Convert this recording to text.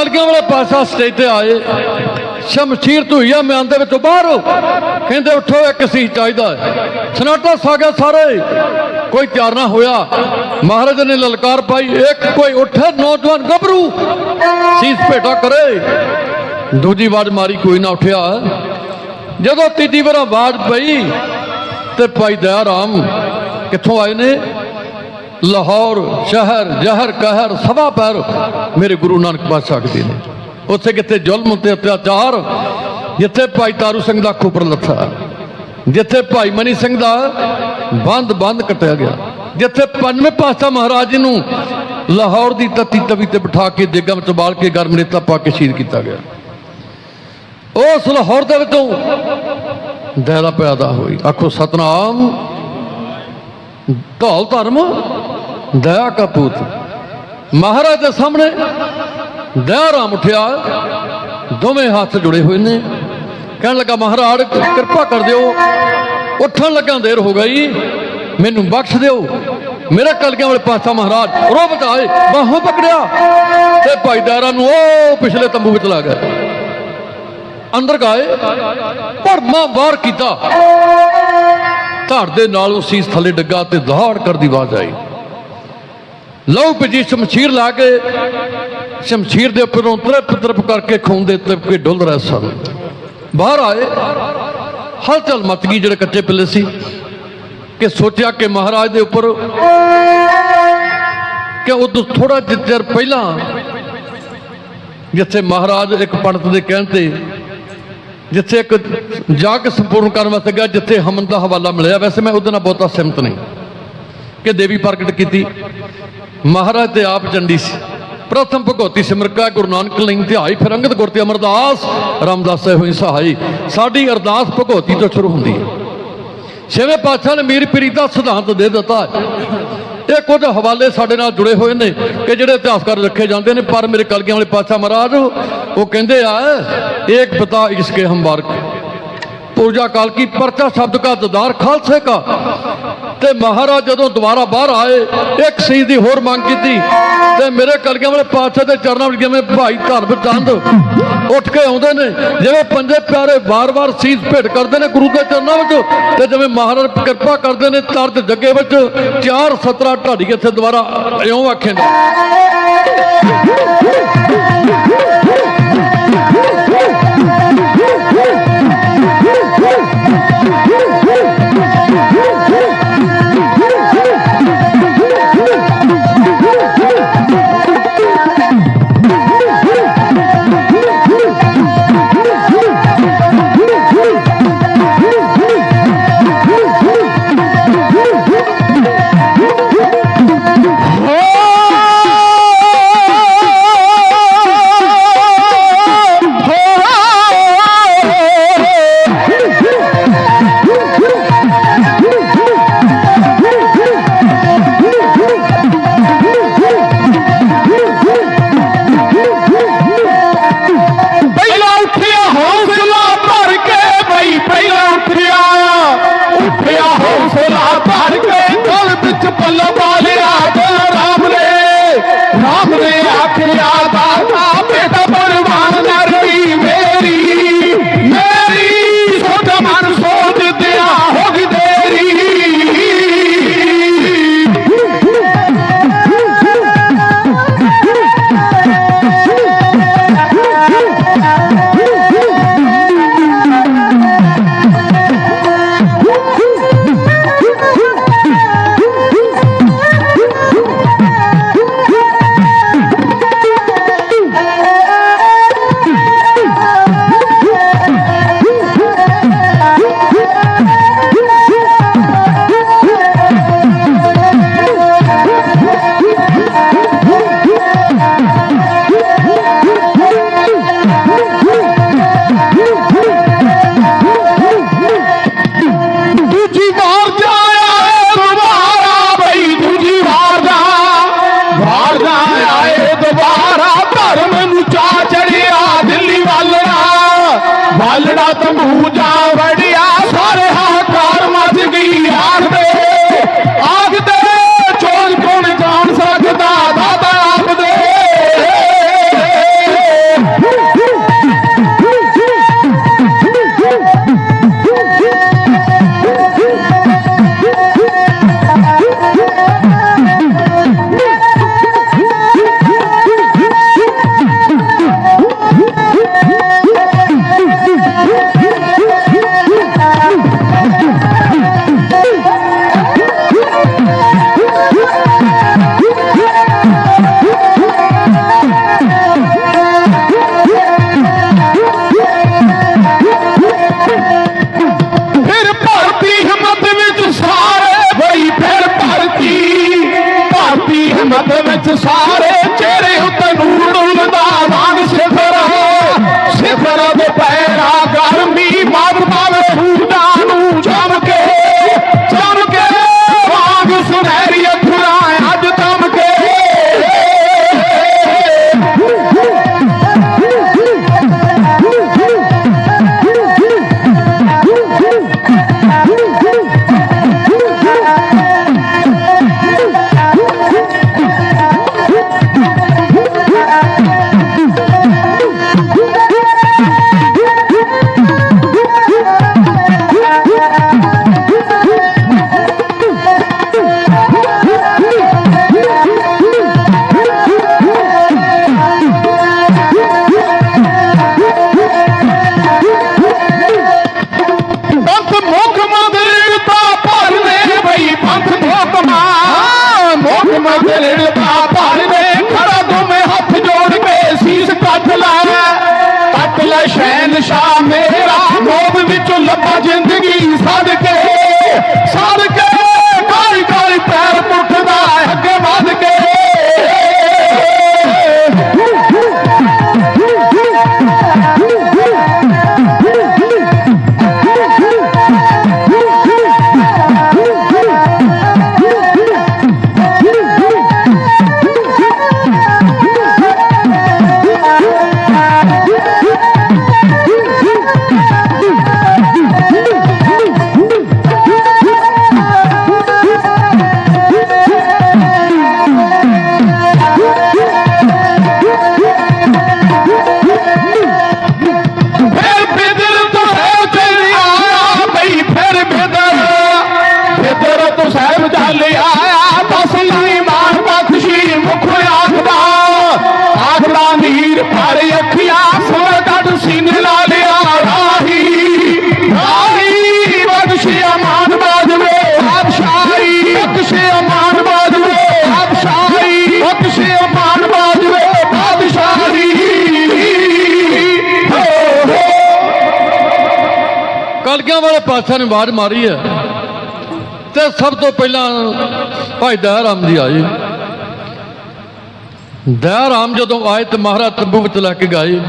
ਕਲਗੀਆਂ ਵਾਲੇ ਪਾਸਾ ਸਟੇਜ ਤੇ ਆਏ। ਸ਼ਮਸ਼ੀਰ ਧੂਈਆ ਮਿਆਨ ਦੇ ਵਿੱਚੋਂ ਬਾਹਰ ਕਹਿੰਦੇ, ਉੱਠੋ, ਇੱਕ ਸੀ ਚਾਹੀਦਾ ਸਨਾਟਾ ਸਾ ਸਾਰੇ, ਕੋਈ ਤਿਆਰ ਨਾ ਹੋਇਆ। ਮਹਾਰਾਜ ਨੇ ਲਲਕਾਰ ਪਾਈ, ਇੱਕ ਕੋਈ ਉੱਠੇ, ਨੌਜਵਾਨ ਗੱਭਰੂ, ਸੀਸ ਭੇਟਾ ਕਰੇ। ਦੂਜੀ ਆਵਾਜ਼ ਮਾਰੀ, ਕੋਈ ਨਾ ਉੱਠਿਆ। ਜਦੋਂ ਤੀਜੀ ਵਾਰ ਆਵਾਜ਼ ਪਈ ਤੇ ਭਾਈ ਦਇਆ ਰਾਮ ਕਿੱਥੋਂ ਆਏ ਨੇ? ਲਾਹੌਰ, ਸ਼ਹਿਰ, ਜ਼ਹਿਰ, ਕਹਿਰ, ਸਭਾ ਪੈਰ ਮੇਰੇ ਗੁਰੂ ਨਾਨਕ ਪਾਤਸ਼ਾਹ ਦੇ ਨੇ। ਉੱਥੇ ਕਿਤੇ ਜ਼ੁਲਮ ਤੇ ਅਤਿਆਚਾਰ, ਜਿੱਥੇ ਭਾਈ ਤਾਰੂ ਸਿੰਘ ਦਾ ਖੋਪਰ ਲੱਥਾ, ਜਿੱਥੇ ਭਾਈ ਮਨੀ ਸਿੰਘ ਦਾ ਬੰਦ ਬੰਦ ਕੱਟਿਆ ਗਿਆ, ਜਿੱਥੇ ਪੰਜਵੇਂ ਪਾਤਸ਼ਾਹ ਮਹਾਰਾਜ ਜੀ ਨੂੰ ਲਾਹੌਰ ਦੀ ਤਤੀ ਤਵੀ ਤੇ ਬਿਠਾ ਕੇ ਦੇਗਾਂ ਵਿੱਚ ਬਾਲ ਕੇ ਗਰਮ ਰੇਤਾ ਪਾ ਕੇ ਸ਼ਹੀਦ ਕੀਤਾ ਗਿਆ। ਉਸ ਲਾਹੌਰ ਦੇ ਵਿੱਚੋਂ ਦਇਰਾ ਪੈਦਾ ਹੋਈ। ਆਖੋ, ਸਤਨਾਮ ਢੋਲ ਧਰਮ, ਦਇਆ ਕਪੂਤ। ਮਹਾਰਾਜ ਦੇ ਸਾਹਮਣੇ ਦਇਆ ਰਾਮ ਉੱਠਿਆ। ਦੋਵੇਂ ਹੱਥ ਜੁੜੇ ਹੋਏ ਨੇ। ਕਹਿਣ ਲੱਗਾ, ਮਹਾਰਾਜ, ਕਿਰਪਾ ਕਰ ਦਿਓ। ਉੱਠਣ ਲੱਗਾ ਦੇਰ ਹੋ ਗਈ। ਮੈਨੂੰ ਬਖਸ਼ ਦਿਓ। ਮੇਰੇ ਕਲਗਿਆਂ ਵਾਲੇ ਪਾਸਾ ਮਹਾਰਾਜ ਰੋ ਬਚਾਏ ਬਾਹੋਂ ਪਕੜਿਆ ਤੇ ਭਾਈ ਦਾਰਾ ਨੂੰ ਉਹ ਪਿਛਲੇ ਤੰਬੂ ਵਿੱਚ ਲਾ ਗਏ। ਅੰਦਰ ਗਏ। ਮਾਂ ਬਾਹਰ ਕੀਤਾ। ਧੜ ਦੇ ਨਾਲ ਉਹ ਸੀਸ ਥੱਲੇ ਡੱਗਾ ਤੇ ਦਹਾੜ ਕਰਦੀ ਆਵਾਜ਼ ਆਈ। ਲਹੂ ਭਿੱਜੀ ਸ਼ਮਸ਼ੀਰ ਲਾ ਕੇ ਸ਼ਮਸ਼ੀਰ ਦੇ ਉੱਪਰੋਂ ਤਰਪ ਤਰਪ ਕਰਕੇ ਖੂਨ ਦੇ ਤਿਲਕੇ ਡੁੱਲ ਰਹੇ ਸਨ। ਬਾਹਰ ਆਏ। ਹਲਚਲ ਮਚ ਗਈ ਜਿਹੜੇ ਕੱਚੇ ਪਿੱਲੇ ਸੀ ਕਿ ਸੋਚਿਆ ਕਿ ਮਹਾਰਾਜ ਦੇ ਉੱਪਰ ਕਿ ਉਹ ਤੋਂ ਥੋੜਾ ਚਿਰ ਪਹਿਲਾਂ ਜਿੱਥੇ ਮਹਾਰਾਜ ਇੱਕ ਪੰਡਤ ਦੇ ਕਹਿਣ ਤੇ ਜਿੱਥੇ ਇੱਕ ਜਾਗ ਸੰਪੂਰਨ ਕਰਨ ਵਾਸਤੇ ਗਿਆ, ਜਿੱਥੇ ਹਮਨ ਦਾ ਹਵਾਲਾ ਮਿਲਿਆ। ਵੈਸੇ ਮੈਂ ਉਹਦੇ ਨਾਲ ਬਹੁਤਾ ਸਹਿਮਤ ਨਹੀਂ ਕਿ ਦੇਵੀ ਪ੍ਰਗਟ ਕੀਤੀ। ਮਹਾਰਾਜ ਤੇ ਆਪ ਚੰਡੀ ਸੀ। ਪ੍ਰਥਮ ਭਗਵਤੀ ਸਿਮਰਕਾ, ਗੁਰੂ ਨਾਨਕ ਲਿੰਗ ਧਿਆਈ ਫਿਰ ਅੰਗਦ ਗੁਰ ਤੇ ਅਮਰਦਾਸ ਰਾਮਦਾਸ ਹੋਈ ਸਹਾਈ। ਸਾਡੀ ਅਰਦਾਸ ਭਗਵਤੀ ਤੋਂ ਸ਼ੁਰੂ ਹੁੰਦੀ ਹੈ। ਛੇਵੇਂ ਪਾਤਸ਼ਾਹ ਨੇ ਮੀਰ ਪੀਰੀ ਦਾ ਸਿਧਾਂਤ ਦੇ ਦਿੱਤਾ। ਇਹ ਕੁਝ ਹਵਾਲੇ ਸਾਡੇ ਨਾਲ ਜੁੜੇ ਹੋਏ ਨੇ ਕਿ ਜਿਹੜੇ ਇਤਿਹਾਸਕਾਰ ਰੱਖੇ ਜਾਂਦੇ ਨੇ, ਪਰ ਮੇਰੇ ਕਲਗੀਆਂ ਵਾਲੇ ਪਾਤਸ਼ਾਹ ਮਹਾਰਾਜ, ਉਹ ਕਹਿੰਦੇ ਆ, ਏਕ ਪਤਾ ਇਸਕੇ ਹਮਬਾਰਕ। ਪੂਜਾ ਕਾਲ ਕੀ ਪਰਚਾ ਸ਼ਬਦ ਕਾ ਦਦਾਰ ਖਾਲਸੇ ਕਾ? ਤੇ ਮਹਾਰਾਜ ਜਦੋਂ ਦੁਬਾਰਾ ਬਾਹਰ ਆਏ, ਇੱਕ ਸ਼ਹੀਦ ਦੀ ਹੋਰ ਮੰਗ ਕੀਤੀ, ਤੇ ਮੇਰੇ ਕਲਗੀਆਂ ਵਾਲੇ ਪਾਤਸ਼ਾਹ ਦੇ ਚਰਨਾਂ ਵਿੱਚ ਜਿਵੇਂ ਭਾਈ ਧਰਮ ਚੰਦ ਉੱਠ ਕੇ ਆਉਂਦੇ ਨੇ, ਜਿਵੇਂ ਪੰਜੇ ਪਿਆਰੇ ਵਾਰ-ਵਾਰ ਸੀਸ ਭੇਟ ਕਰਦੇ ਨੇ ਗੁਰੂ ਦੇ ਚਰਨਾਂ ਵਿੱਚ, ਤੇ ਜਿਵੇਂ ਮਹਾਰਾਜ ਕਿਰਪਾ ਕਰਦੇ ਨੇ ਤਰਜ ਜੱਗੇ ਵਿੱਚ, ਚਾਰ ਸਤਰਾ ਢਾਡੀ ਇੱਥੇ ਦੁਬਾਰਾ ਇਉਂ ਆਖੇ ਨੇ। ਵਾਲੜਾ ਵਾਲੜਾ ਤੰਬੂ ਜਾ ਵੜਿਆ ਸਾਰੇ ਹਾਕਾਰ ਮਚ ਗਈ ਆਖਦੇ ਸ਼ੈਨ ਸ਼ਾ ਮੇਰਾ ਗੋਬ ਵਿੱਚੋਂ ਲੱਭਾ ਜ਼ਿੰਦਗੀ ਸਦਕੇ ਸਦਕੇ। ਕਲਗੀਆਂ ਵਾਲੇ ਪਾਤਸ਼ਾਹ ਨੇ ਆਵਾਜ਼ ਮਾਰੀ ਹੈ। ਤੇ ਸਭ ਤੋਂ ਪਹਿਲਾਂ ਭਾਈ ਦਇਆ ਰਾਮ ਜੀ ਆਏ। ਦਇਆ ਰਾਮ ਜਦੋਂ ਆਏ ਤੇ ਮਹਾਰਾਜ ਤੰਬੂ ਵਿੱਚ ਲੈ ਕੇ ਗਏ।